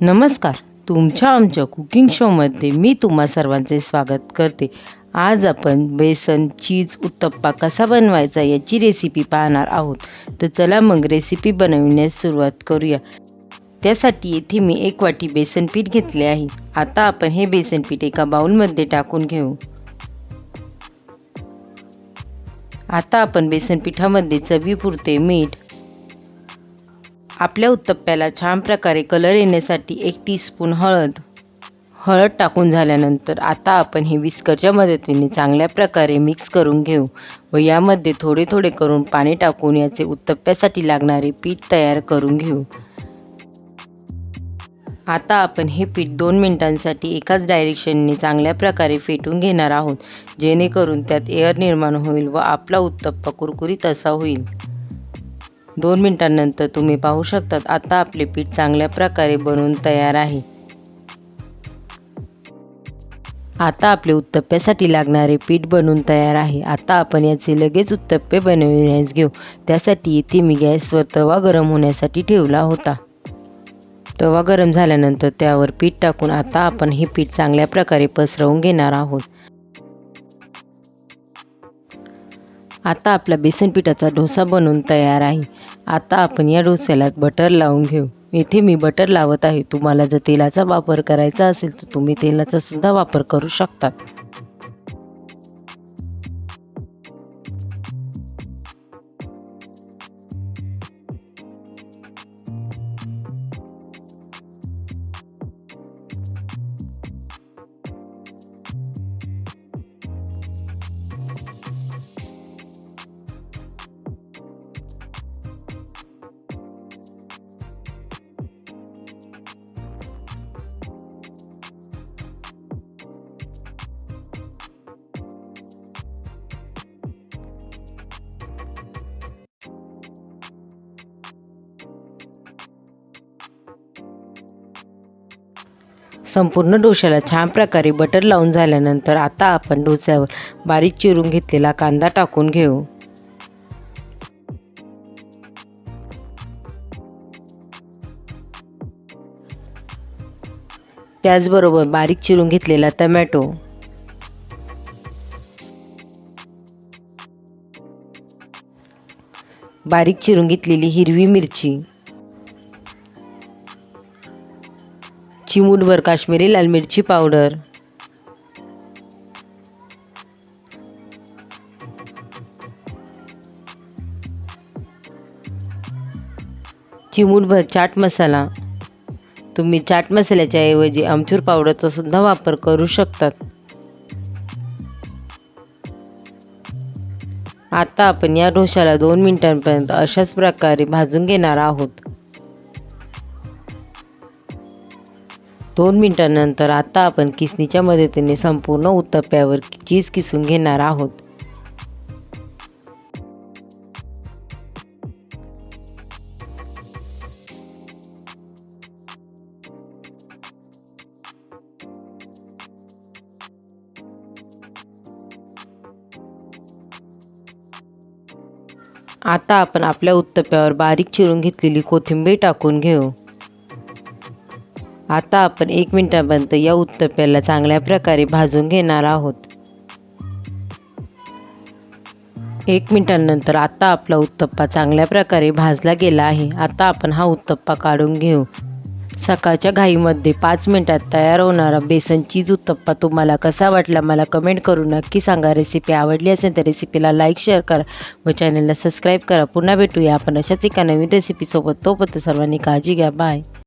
नमस्कार. तुमच्या आमच्या कुकिंग शोमध्ये मी तुम्हा सर्वांचे स्वागत करते. आज आपण बेसन चीज उत्तप्पा कसा बनवायचा याची रेसिपी पाहणार आहोत. तर चला मग रेसिपी बनविण्यास सुरुवात करूया. त्यासाठी येथे मी एक वाटी बेसन पीठ घेतले आहे. आता आपण हे बेसन पीठ एका बाउलमध्ये टाकून घेऊ. आता आपण बेसन पिठामध्ये चवीपुरते मीठ आपल्या उत्तप्प्याला छान प्रकारे कलर येण्यासाठी एक टीस्पून हळद. हळद टाकून झाल्यानंतर आता आपण हे विस्करच्या मदतीने चांगल्या प्रकारे मिक्स करून घेऊ व यामध्ये थोडे थोडे करून पाणी टाकून याचे उत्तप्प्यासाठी लागणारे पीठ तयार करून घेऊ. आता आपण हे पीठ दोन मिनिटांसाठी एकाच डायरेक्शनने चांगल्या प्रकारे फेटून घेणार आहोत जेणेकरून त्यात एअर निर्माण होईल व आपला उत्तप्पा कुरकुरीत असा होईल. दोन मिनिटांनंतर तुम्ही पाहू शकतात आता आपले पीठ चांगल्या प्रकारे बनवून तयार आहे. आता आपले उत्तप्प्यासाठी लागणारे पीठ बनवून तयार आहे. आता आपण याचे लगेच उत्तप्पे बनविण्यास घेऊ. त्यासाठी येथे मी गॅसवर तवा गरम होण्यासाठी ठेवला होता. तवा गरम झाल्यानंतर त्यावर पीठ टाकून आता आपण हे पीठ चांगल्या प्रकारे पसरवून घेणार आहोत. आता आपला बेसन पिठाचा डोसा बनवून तयार आहे. आता आपण या डोस्याला बटर लावून घेऊ. इथे मी बटर लावत आहे. तुम्हाला जर तेलाचा वापर करायचा असेल तर तुम्ही तेलाचा सुद्धा वापर करू शकता. संपूर्ण डोश्याला छान प्रकारे बटर लावून झाल्यानंतर आता आपण डोस्यावर बारीक चिरून घेतलेला कांदा टाकून घेऊ. त्याचबरोबर बारीक चिरून घेतलेला टमॅटो. बारीक चिरून घेतलेली हिरवी मिरची. चिमूटभर काश्मीरी लाल मिरची पावडर. चिमूटभर चाट मसाला. तुम्ही चाट मसाल्याच्या ऐवजी आमचूर पावडरचा सुद्धा वापर करू शकतात. आता आपण या डोशाला दोन मिनिटांपर्यंत अशाच प्रकारे भाजून घेणार आहोत. दोन मिनिटांनंतर आता आपण किसनीच्या मदतीने संपूर्ण उत्तप्प्यावर चीज किसून घेणार आहोत. आता आपण आपल्या उत्तप्प्यावर बारीक चिरून घेतलेली कोथिंबीर टाकून घेऊ. आता आपण एक मिनिटापर्यंत या उत्तप्याला चांगल्या प्रकारे भाजून घेणार आहोत. एक मिनिटानंतर आता आपला उत्तप्पा चांगल्या प्रकारे भाजला गेला आहे. आता आपण हा उत्तप्पा काढून घेऊ. सकाळच्या घाईमध्ये पाच मिनटात तयार होणारा बेसन चीज उत्तप्पा तुम्हाला कसा वाटला मला कमेंट करून नक्की सांगा. रेसिपी आवडली असेल तर रेसिपीला लाईक शेअर करा व चॅनलला सबस्क्राईब करा. पुन्हा भेटूया आपण अशाच एका नवीन रेसिपीसोबत. तोपर्यंत सर्वांनी काळजी घ्या. बाय.